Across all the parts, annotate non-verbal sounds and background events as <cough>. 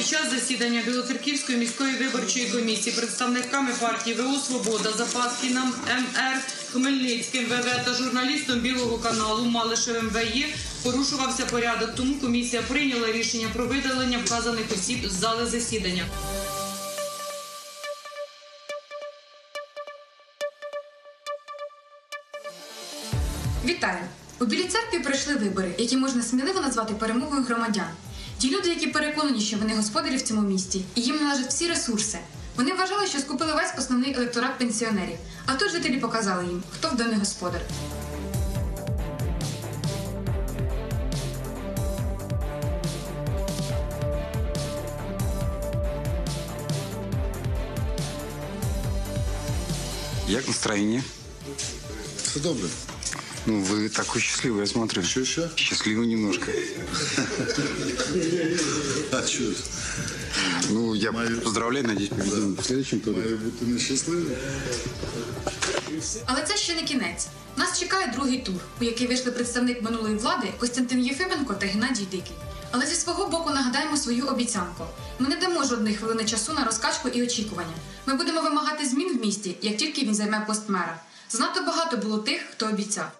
Під час засідання Білоцерківської міської виборчої комісії представниками партії ВО Свобода Запаскінам МР Хмельницьким ВВ та журналістом Білого каналу Малишевим ВЄ порушувався порядок. Тому комісія прийняла рішення про видалення вказаних осіб з зали засідання. Вітаю! У Білій церкві пройшли вибори, які можна сміливо назвати перемогою громадян. Ті люди, які переконані, що вони господарі в цьому місті, і їм належать всі ресурси. Вони вважали, що скупили весь основний електорат пенсіонерів. А тут жителі показали їм, хто в домі господар. Як настроєння? Все добре. Ну, вы такой счастливый, я смотрю. Що, що? Счастливый немножко. А що ж? Ну, я Мою- поздравляю, надеюсь, победим в следующем туре. Має бути нещасливий. Але це ще не кінець. Нас чекає другий тур, у який вийшли представник минулої влади Костянтин Єфименко та Геннадій Дикий. Але зі свого боку нагадаємо свою обіцянку. Ми не дамо жодної хвилини часу на розкачку і очікування. Ми будемо вимагати змін в місті, як тільки він займе пост мера. Занадто багато було тих, хто обіцяв.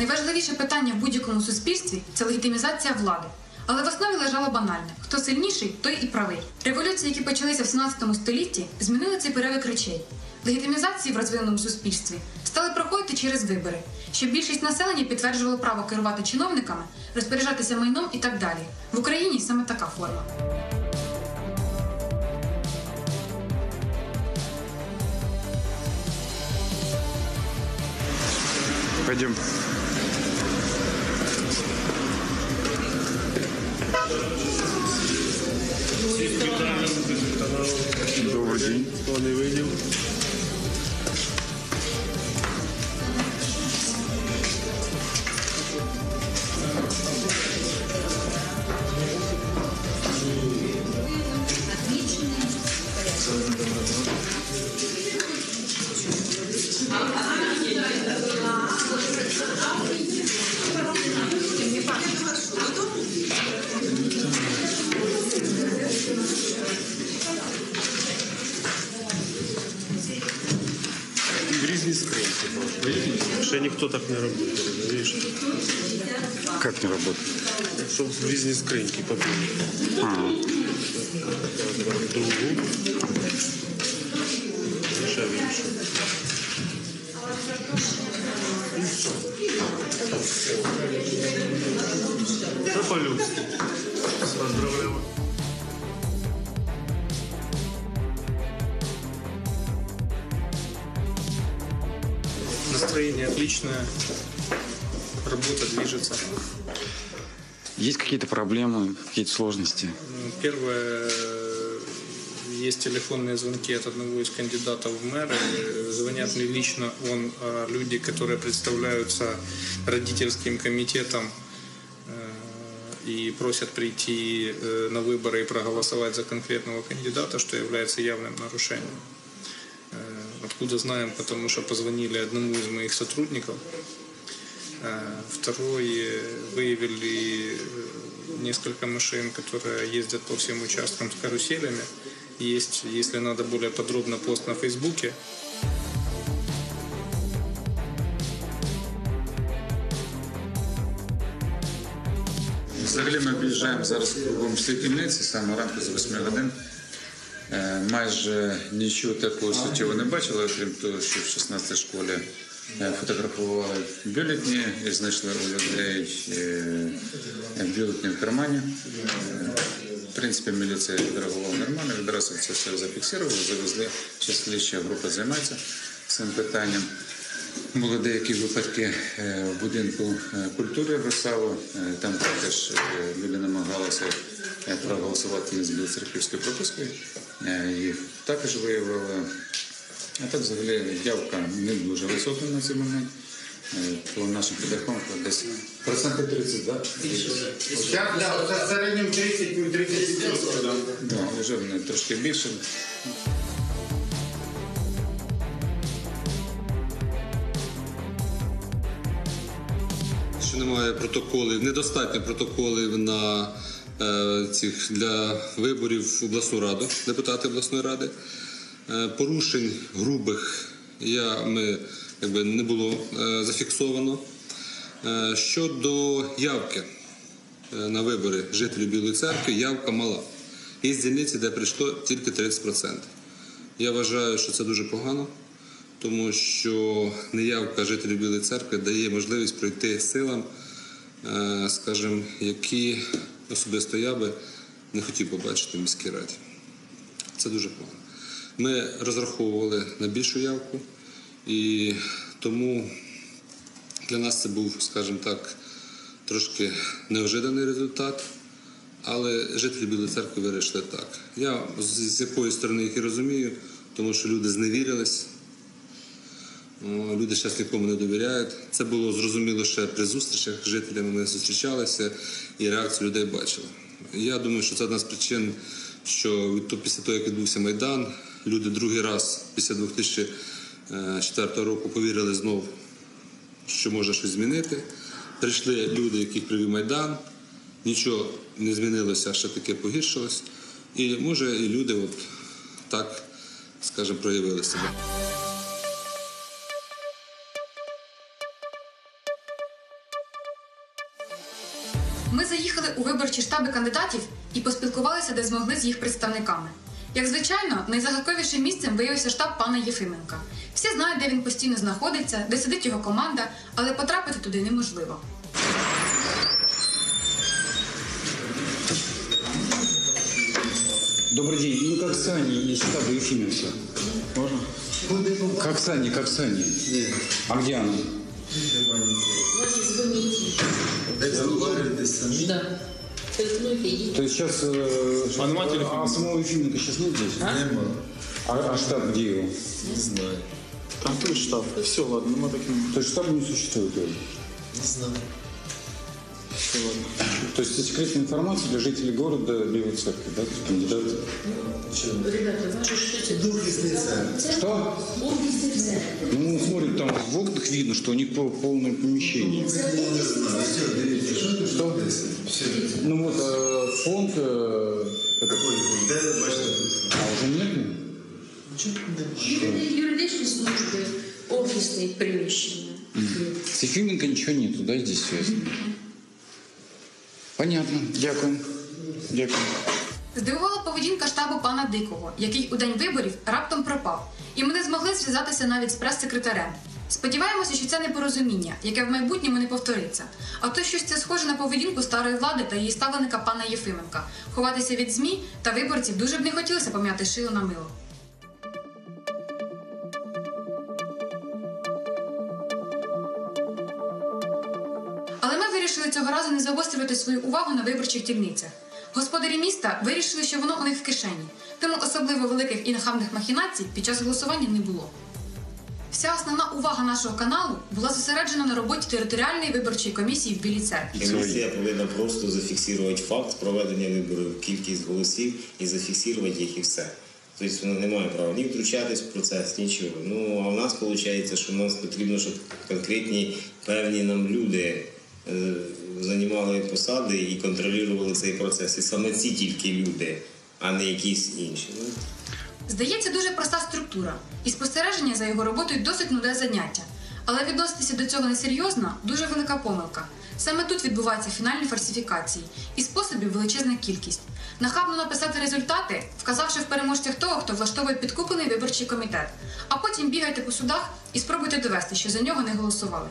Найважливіше питання в будь-якому суспільстві це легітимізація влади. Але в основі лежало банальне: хто сильніший, той і правий. Революції, які почалися в 17 столітті, змінили цей перевик речей. Легітимізації в розвиненому суспільстві стали проходити через вибори, щоб більшість населення підтверджувало право керувати чиновниками, розпоряджатися майном і так далі. В Україні саме така форма. Пойдем. День. Хто Ще ніхто так не робив, розумієш? Как не работает? Щоб в різні скриньки попили. А, Другу. І ще в іншу. Це по-людськи. Поздравляю. Настроение отличное. Работа движется. есть какие-то проблемы, какие-то сложности? Ну, Первое, есть телефонные звонки от одного из кандидатов в мэры. Звонят мне лично он, а люди, которые представляются родительским комитетом э, и просят прийти э, на выборы и проголосовать за конкретного кандидата, что является явным нарушением. Э, Откуда знаем? Потому что позвонили одному из моих сотрудников. Э, Второй э, выявили э, несколько машин, которые ездят по всем участкам с каруселями. Есть, если надо более подробно, пост на Фейсбуке. Взагалі ми об'їжджаємо зараз кругом Сліпільниці, саме ранку з 8 годин. Е, Майже нічого такого суттєвого не бачили, окрім того, що в 16 школі е, фотографували бюлетні і знайшли у людей е, бюлетні в кармані. В принципі, міліція відреагувала нормально, відразу це все зафіксували, завезли, ще слідча група займається цим питанням. Були деякі випадки в будинку культури Росаво. Там також люди намагалися проголосувати з білоцерківською пропискою. Е, Їх також виявили. А так взагалі явка не дуже висока на цей момент. Е, По нашим підрахункам десь процентів 30, так? Для в середньому 30 30 Да, вже вони трошки більше. немає протоколів, недостатньо протоколів на е, цих для виборів в обласну раду, депутати обласної ради. Е, порушень грубих я, ми, якби, не було е, зафіксовано. Е, щодо явки е, на вибори жителів Білої церкви, явка мала. Є дільниці, де прийшло тільки 30%. Я вважаю, що це дуже погано, тому що неявка жителів Білої церкви дає можливість пройти силам, е, скажімо, які особисто я би не хотів побачити в міській раді. Це дуже погано. Ми розраховували на більшу явку, і тому для нас це був, скажімо так, трошки неожиданий результат. Але жителі Білої церкви вирішили так. Я з, якої сторони їх і розумію, тому що люди зневірились, люди зараз нікому не довіряють. Це було зрозуміло ще при зустрічах жителями. Ми зустрічалися і реакцію людей бачили. Я думаю, що це одна з причин, що від після того, як відбувся Майдан, люди другий раз після 2004 року повірили знов, що можна щось змінити. Прийшли люди, яких привів Майдан, нічого не змінилося, ще таке погіршилось. І може і люди от так, скажімо, проявили себе. Штаби кандидатів і поспілкувалися, де змогли з їх представниками. Як звичайно, найзагадковішим місцем виявився штаб пана Єфименка. Всі знають, де він постійно знаходиться, де сидить його команда, але потрапити туди неможливо. Добрый день. Ну, как Сани из штаба Ефименко. Можно? Как Сани, как Сани. А где она? То есть сейчас... Э, а, а самого Ефименко сейчас нет здесь? Нема. А, а штаб где его? Не знаю. Там той штаб. Все, ладно, нема таким. То есть штаба не существует уже? Не знаю. Все, ладно. То есть это секретная информация для жителей города Белой Церкви, да? Кандидаты. Ребята, ви що що це? Дух лісниця. Что? Обіцяйте. Ну, смотрит, там в окнах видно, что у них пол- полное помещение. Не знаю. Все, дивіться, що тут Что? Все. Ну вот э, фонд... э, это- Де ви бачите тут? а уже нет? Нічого не Юри- Юридичні служби, офісні приміщення. С Ефименко ничего нету, да, здесь связано? Понятно. Дякую. Дякую. Здивувала поведінка штабу пана Дикого, який у день виборів раптом пропав, і ми не змогли зв'язатися навіть з прес-секретарем. Сподіваємося, що це непорозуміння, яке в майбутньому не повториться. А то щось це схоже на поведінку старої влади та її ставленика пана Єфименка. Ховатися від ЗМІ та виборців дуже б не хотілося пом'яти шило на мило. Не загострювати свою увагу на виборчих дільницях. Господарі міста вирішили, що воно у них в кишені, тому особливо великих і нахабних махінацій під час голосування не було. Вся основна увага нашого каналу була зосереджена на роботі територіальної виборчої комісії в Білій церкві. Комісія повинна просто зафіксувати факт проведення виборів, кількість голосів і зафіксувати їх і все. Тобто вона не має права ні втручатись в процес, нічого. Ну а в нас виходить, що в нас потрібно, щоб конкретні певні нам люди займали посади і контролювали цей процес. І саме ці тільки люди, а не якісь інші. Ну, Здається, дуже проста структура, і спостереження за його роботою досить нуде заняття. Але відноситися до цього несерйозно дуже велика помилка. Саме тут відбуваються фінальні фальсифікації, і способів величезна кількість. Нахабно написати результати, вказавши в переможцях того, хто влаштовує підкуплений виборчий комітет, а потім бігайте по судах і спробуйте довести, що за нього не голосували.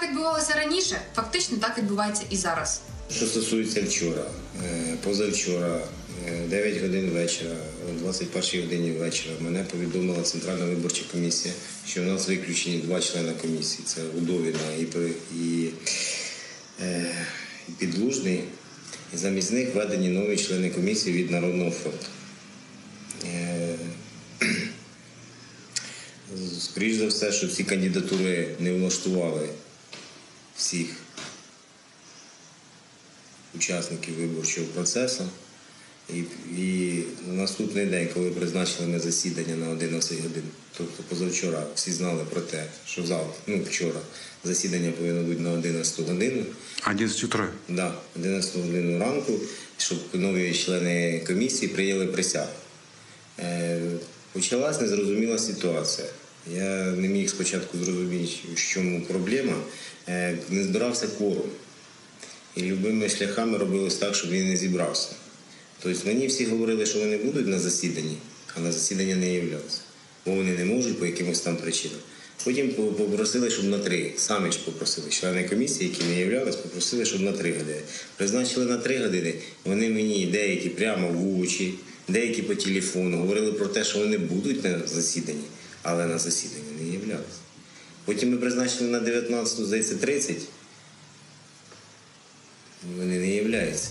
Так відбувалося раніше, фактично так відбувається і зараз. Що стосується вчора, е, позавчора, е, 9 годин вечора, о 21 годині вечора, мене повідомила Центральна виборча комісія, що в нас виключені два члени комісії. Це Удовіна і, і, е, і Підлужний. І замість них введені нові члени комісії від Народного фронту. Е, <clears throat> Скоріш за все, що ці кандидатури не влаштували всіх учасників виборчого процесу. І, і на наступний день, коли призначили ми засідання на 11 годин, тобто позавчора, всі знали про те, що завтра, ну вчора, засідання повинно бути на 11 годину. 11 утра. Да, 11 годину ранку, щоб нові члени комісії прийняли присягу. Е, почалась незрозуміла ситуація. Я не міг спочатку зрозуміти, в чому проблема. Е, не збирався кворум. І любими шляхами робилось так, щоб він не зібрався. Тобто мені всі говорили, що вони будуть на засіданні, а на засідання не являлися. Бо вони не можуть по якимось там причинам. Потім попросили, щоб на три. Самі ж попросили. Члени комісії, які не являлись, попросили, щоб на три години. Призначили на три години. Вони мені деякі прямо в очі, деякі по телефону говорили про те, що вони будуть на засіданні, але на засіданні не являлися. Потім ми призначили на 19, здається, 30. Вони не являються.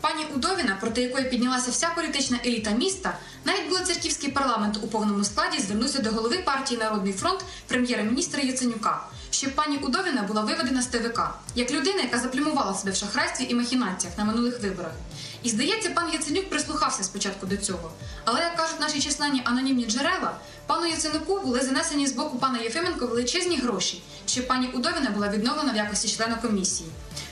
Пані Удовіна, проти якої піднялася вся політична еліта міста, навіть Білоцерківський парламент у повному складі звернувся до голови партії Народний фронт прем'єра-міністра Яценюка, щоб пані Удовіна була виведена з ТВК як людина, яка заплюмувала себе в шахрайстві і махінаціях на минулих виборах. І здається, пан Яценюк прислухався спочатку до цього. Але як кажуть наші численні анонімні джерела, пану Яценюку були занесені з боку пана Єфименко величезні гроші, щоб пані Удовіна була відновлена в якості члена комісії.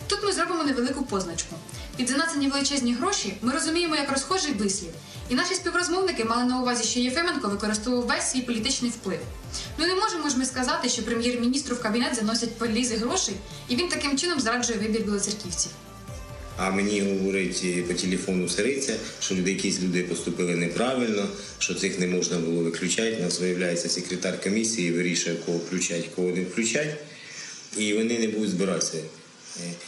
Тут ми зробимо невелику позначку. Під занесені величезні гроші ми розуміємо як розхожий вислів. І наші співрозмовники мали на увазі, що Єфименко використовував весь свій політичний вплив. Ну не можемо ж ми сказати, що прем'єр-міністру в кабінет заносять полізи грошей, і він таким чином зраджує вибір білоцерківців. А мені говорить е, по телефону Сириця, що люди, якісь люди поступили неправильно, що цих не можна було виключати. Нас виявляється секретар комісії, вирішує, кого включати, кого не включати, і вони не будуть збиратися.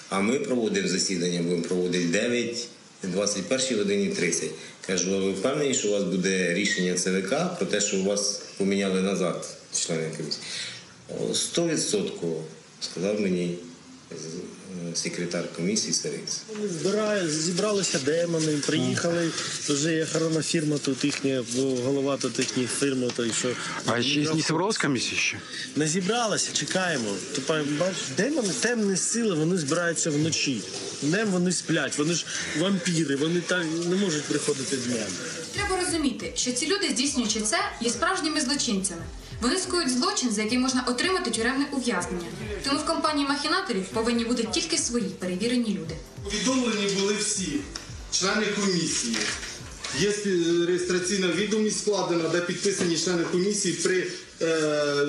А ми проводимо засідання, будемо проводити 9, 21 годині 30. Кажу, а ви впевнені, що у вас буде рішення ЦВК про те, що у вас поміняли назад члени комісії? Сто 100% сказав мені секретар комісії Сириця. Вони збирають, зібралися демони, приїхали. Вже є охоронна фірма тут їхня, бо голова тут їхньої фірми, той що. А ще не собралась комиссия еще? Не зібралася, чекаємо. Тепер бачиш, демони, темні сили, вони збираються вночі. Днем вони сплять, вони ж вампіри, вони так не можуть приходити днем. Треба розуміти, що ці люди, здійснюючи це, є справжніми злочинцями. Вони скують злочин, за який можна отримати тюремне ув'язнення. Тому в компанії махінаторів повинні бути тільки свої перевірені люди. Повідомлені були всі члени комісії. Є спі- реєстраційна відомість складена, де підписані члени комісії, при, е,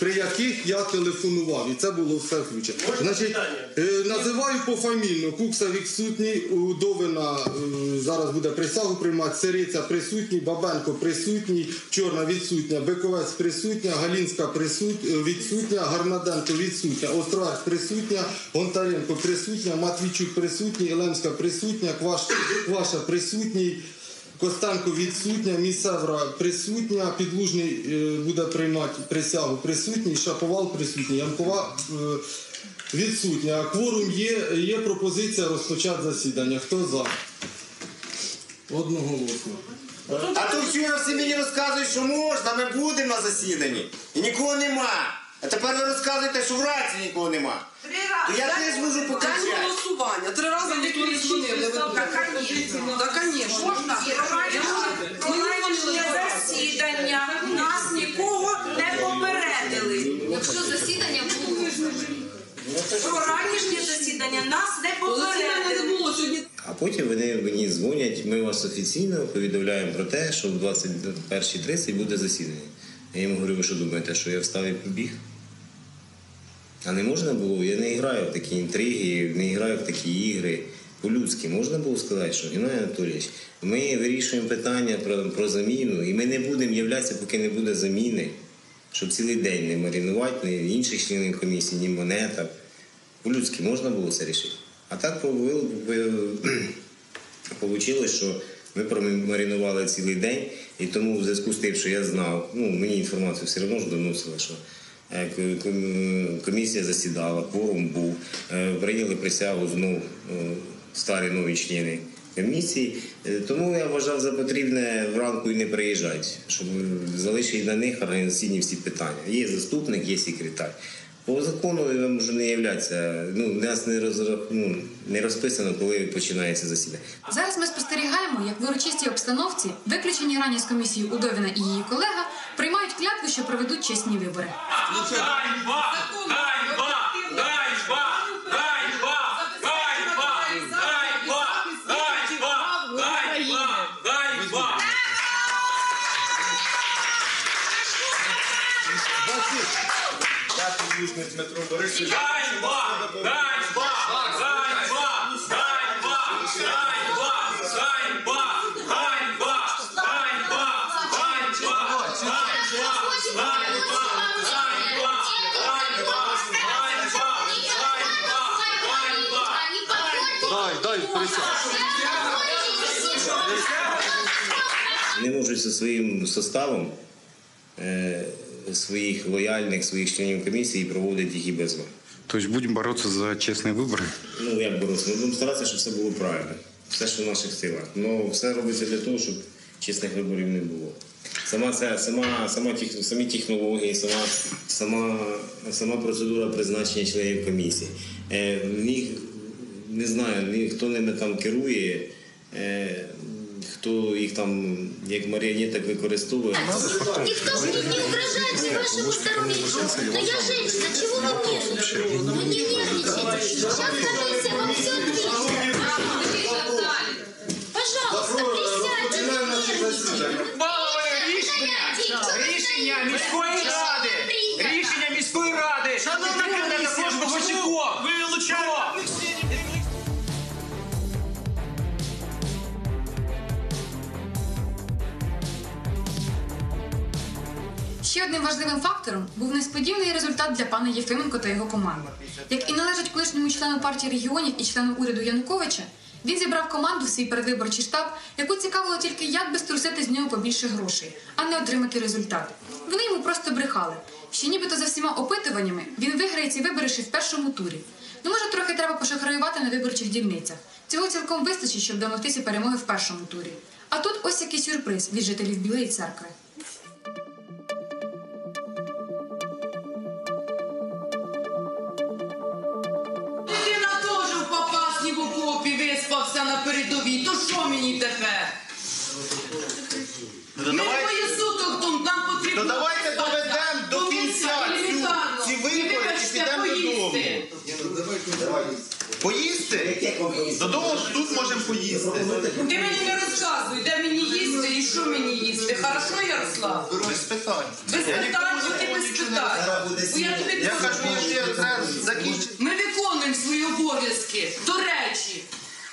при яких я телефонував. І це було все включено. Значить, е, називаю пофамільно. Кукса відсутній, Удовина е, зараз буде присягу приймати, Сириця присутній, Бабенко присутній, Чорна відсутня, Биковець присутня, Галінська присут... е, відсутня, Гарнаденко відсутня, Острак присутня, Гонтаренко присутня, Матвійчук присутній, Елемська присутня, Кваш... Кваша присутній. Костенко відсутня, Місевра присутня, Підлужний е, буде приймати присягу присутній, Шаповал присутній, Ямкова е, відсутня. Кворум є, є пропозиція розпочати засідання. Хто за? Одноголосно. А то вчора всі мені розказують, що можна, ми будемо на засіданні. І нікого нема. А тепер ви розказуєте, що в раці нікого нема. Три рази. Я теж можу покачати. День голосування. Три рази ніхто не дзвонив. Так, звісно. Так, звісно. Можна. Засідання. Нас нікого не попередили. Якщо засідання було Про ранішнє засідання нас не попередили. А потім вони мені дзвонять, ми вас офіційно повідомляємо про те, що в 21.30 буде засідання. Я їм говорю, ви що думаєте, що я встав і побіг? А не можна було, я не граю в такі інтриги, не граю в такі ігри. По-людськи можна було сказати, що Геннадій Анатолійович, ми вирішуємо питання про, про заміну, і ми не будемо являтися, поки не буде заміни, щоб цілий день не марінувати ні інших членів комісії, ні монета. По-людськи можна було це рішити. А так вийшло, <clears throat> що ми промаринували цілий день, і тому в зв'язку з тим, що я знав, ну мені інформацію все одно ж доносили, що е, комісія засідала, кворум був, е, прийняли присягу знов е, старі нові члени комісії. Е, Тому я вважав за потрібне вранку і не приїжджати, щоб залишити на них організаційні всі питання. Є заступник, є секретар. По закону він вже не являється. Ну, у нас не, розрах... ну, не розписано, коли починається засідання. Зараз ми спостерігаємо, як в урочистій обстановці, виключені рані з комісії Удовіна і її колега, приймають клятву, що проведуть чесні вибори. Дмитро Борисович. Дай, дай, Не можуть зі своїм составом е, своїх лояльних, своїх членів комісії проводити їх і без вас. То есть будем бороться за честные выборы? Ну, як боротися? Ми будемо старатися, щоб все було правильно. Все, що в наших силах. Ну, все робиться для того, щоб чесних виборів не було. Сама ця, сама, сама тех- самі технології, сама, сама, сама процедура призначення членів комісії. Е, ні, не знаю, ні, хто ними там керує, е, хто їх там як маріонеток використовує. Никто мне не угрожает вашему здоровью. Но я женщина, чего вы нервничаете? Вы не нервничайте. Сейчас комиссия вам все ответит. Пожалуйста, присядьте, не нервничайте. Рішення міської ради! Рішення міської ради! Шановна Ще одним важливим фактором був несподіваний результат для пана Єфименко та його команди. Як і належить колишньому члену партії регіонів і члену уряду Януковича, він зібрав команду в свій передвиборчий штаб, яку цікавило тільки, як би струсити з нього побільше грошей, а не отримати результат. Вони йому просто брехали, що нібито за всіма опитуваннями він виграє ці вибори ще в першому турі. Ну, може, трохи треба пошахраювати на виборчих дільницях. Цього цілком вистачить, щоб домогтися перемоги в першому турі. А тут ось який сюрприз від жителів Білої церкви. Окопі на передовій. То що мені тепер? Ми двоє суток тут, нам потрібно... То давайте доведемо до кінця цю- ці вибори і підемо додому. Поїсти? Додому тут можемо поїсти. Ти мені не розказуй, де мені їсти і що мені їсти. Хорошо, Ярослав? Без питань. Без питань, ти без питань. Бо я тобі Я кажу. кажу, я ж треба закінчити. Ми виконуємо свої обов'язки. До речі.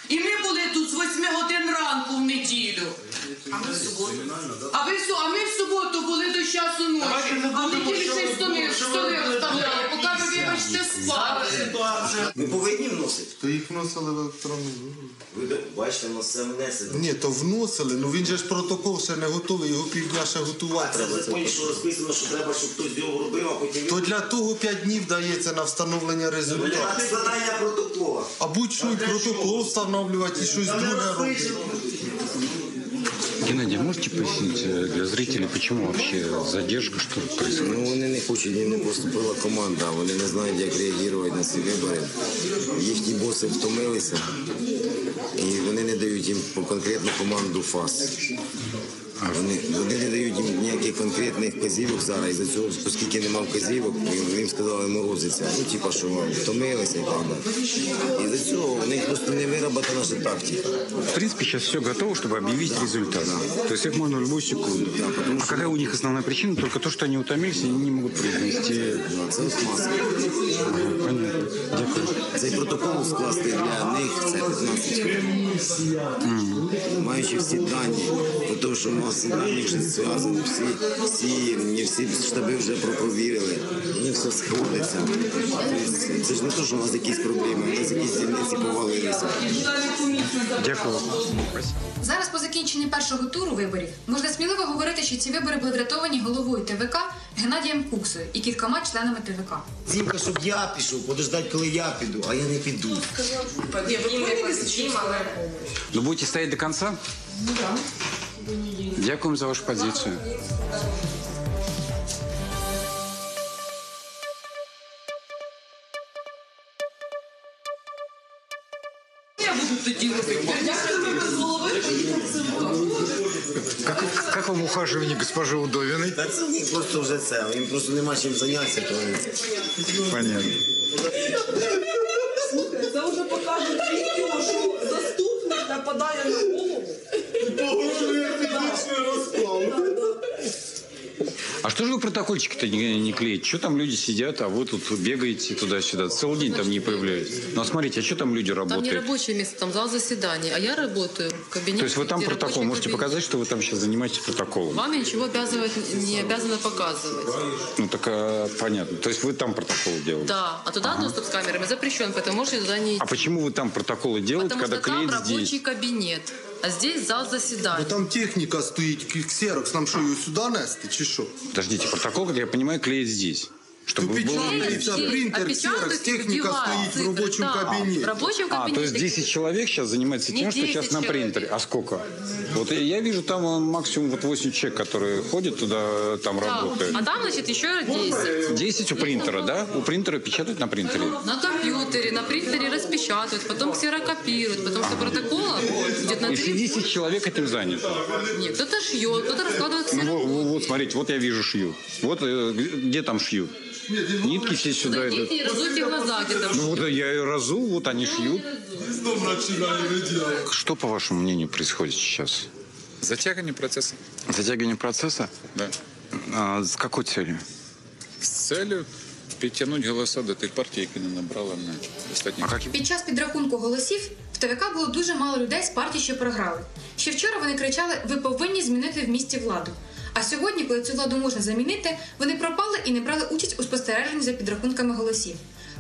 І ми були тут з 8 годин ранку в неділю. А ми в суботу. А, ви, в су- а ми в суботу були до часу ночі. А в неділю ще й столи, столи розставляли, поки ви, вибачте, спали. Ми повинні вносити. То їх вносили в електронну. Ви бачите, нас все внесено. Ні, то вносили. Ну він же ж протокол ще не готовий, його півдня ще готувати. Це в законі, що розписано, що треба, щоб хтось його робив, а потім То для того 5 днів дається на встановлення результату. складання протокола. А будь-що і протокол встановлювати, і щось друге робити. Геннадий, можете пояснить э, для зрителей, почему вообще задержка, что происходит? Ну вони не хочуть, їм не поступила команда, вони не знають, як реагувати на ці вибори. Їхні боси втомилися, і вони не дають їм конкретну команду ФАС. Вони, вони не дають їм ніяких конкретних вказівок зараз. І за цього, оскільки нема вказівок, їм, їм сказали морозиться. Ну, типа, що втомилися і так далі. І за цього у них просто не вироботана наша тактика. В принципе, сейчас все готово, чтобы объявить результат. То есть их можно в любую секунду. Да, потому, А какая у них основная причина? Только то, что они утомились и не могут произнести... Це маска. Понятно. Дякую. Цей протокол скласти для них це 15 хвилин. Маючи всі дані, про те, що у нас дані вже зв'язані, всі, всі, не всі штаби вже пропровірили, вони все сходиться. Тобто Це ж не те, що у нас якісь проблеми, у нас якісь дільниці повалилися. Дякую. Зараз по закінченні першого туру виборів можна сміливо говорити, що ці вибори були врятовані головою ТВК Геннадієм Куксою і кількома членами ТВК. Зімка, щоб я пішов, подождать, коли я піду, а я не піду. Ну, будете стоять до конца? Дякуємо за вашу позицию. Я буду тоді Как, как вам ухаживание госпожи Удовиной? Та просто вже це. Їм просто нема чим зайнятися. То... Понятно. Слухай, це вже покажуть відео, що заступник нападає на голову что же вы протокольчики-то не, не клеите? Что там люди сидят, а вы тут бегаете туда-сюда? Целый день там не появляетесь. Ну, а смотрите, а что там люди Там не работают? рабочее место, там зал заседаний, а я работаю в кабинете. То есть вы там протокол, можете кабинет. показать, что вы там сейчас занимаетесь протоколом? Вам ничего обязывать, не обязана показывать. Ну, так а, понятно. То есть вы там протокол делаете? Да, а туда доступ с камерами запрещен, поэтому можете туда не идти. А почему вы там протоколы делаете, Потому когда что там клеят рабочий здесь? кабинет, а здесь зал заседаний. Бо там техника стоит, ксерокс, нам что, ее сюда нести, чи что? Подождите, протокол, как я понимаю, клеит здесь. Чтобы было... Печатається принтер, ксерокс, техніка стоїть в робочому кабінеті. В рабочем А, кабинете. то есть 10 человек сейчас занимается Не тем, что 10 сейчас на человек. принтере. А сколько? Вот я вижу там э, максимум вот 8 человек, которые ходят туда, э, там Да. работают. А там, значит, еще 10. 10 у принтера, да? У принтера печатают на принтере. На компьютере, на принтере распечатывают, потом ксерокопируют, потому что протокола идет на Если 3 10 человек этим заняты. Нет, кто-то шьет, кто-то раскладывает Ну, ксерокопию. вот, вот, смотрите, вот я вижу шьют. Вот э, где там шьют? Нитки все сюда идут. И разуйте глаза где-то. Ну вот я и разу, вот они шьют. Что, по вашему мнению, происходит сейчас? Затягивание процесса. Затягивание процесса? Да. А, с какой целью? З целью підтягнути голоса до тих партій, які не набрали на останній. А Під час підрахунку голосів в ТВК було дуже мало людей з партій, що програли. Ще вчора вони кричали: ви повинні змінити в місті владу. А сьогодні, коли цю владу можна замінити, вони пропали і не брали участь у спостереженні за підрахунками голосів.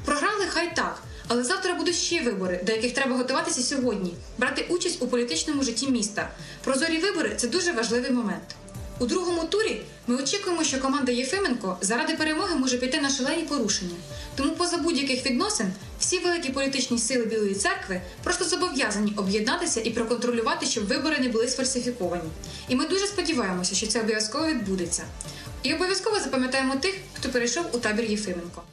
Програли хай так, але завтра будуть ще вибори, до яких треба готуватися сьогодні, брати участь у політичному житті міста. Прозорі вибори це дуже важливий момент. У другому турі ми очікуємо, що команда Єфименко заради перемоги може піти на шалені порушення. Тому, поза будь-яких відносин, всі великі політичні сили Білої церкви просто зобов'язані об'єднатися і проконтролювати, щоб вибори не були сфальсифіковані. І ми дуже сподіваємося, що це обов'язково відбудеться. І обов'язково запам'ятаємо тих, хто перейшов у табір Єфименко.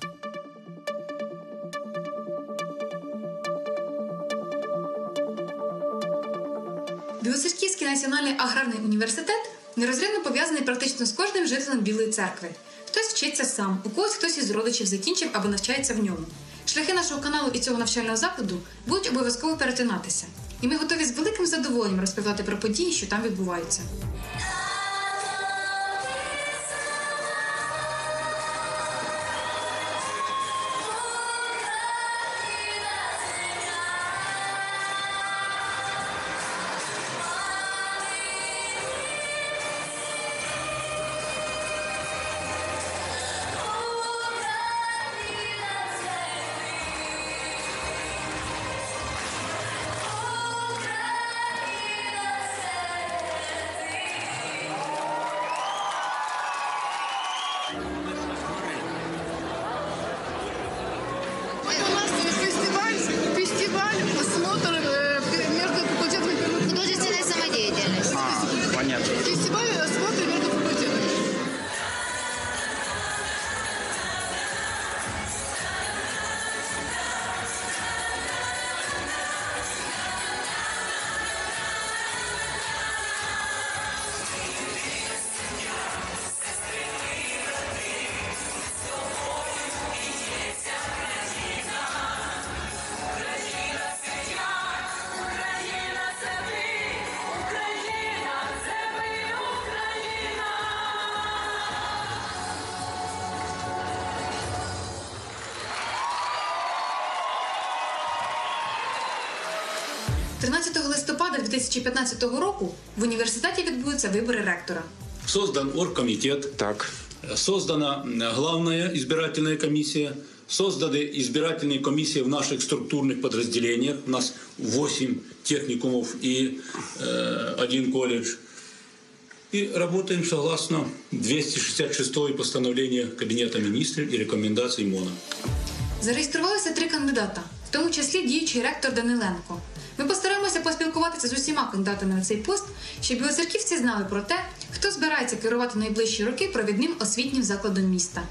Білоцерківський національний аграрний університет нерозрядно пов'язаний практично з кожним жителем Білої церкви. Хтось вчиться сам, у когось хтось із родичів закінчив або навчається в ньому. Шляхи нашого каналу і цього навчального закладу будуть обов'язково перетинатися. І ми готові з великим задоволенням розповідати про події, що там відбуваються. 2015 року в університеті відбудуться вибори ректора. Создан оргкомитет. Так. Создана э, главная избирательная комиссия. Созданы избирательные комиссии в наших структурных подразделениях. У нас 8 техникумов и э, один колледж. И работаем согласно 266 постановления Кабинета министров и рекомендаций МОНа. Зареєструвалися три кандидата, в тому числі діючий ректор Даниленко. Ми постараємося поспілкуватися з усіма кандидатами на цей пост, щоб білоцерківці знали про те, хто збирається керувати найближчі роки провідним освітнім закладом міста.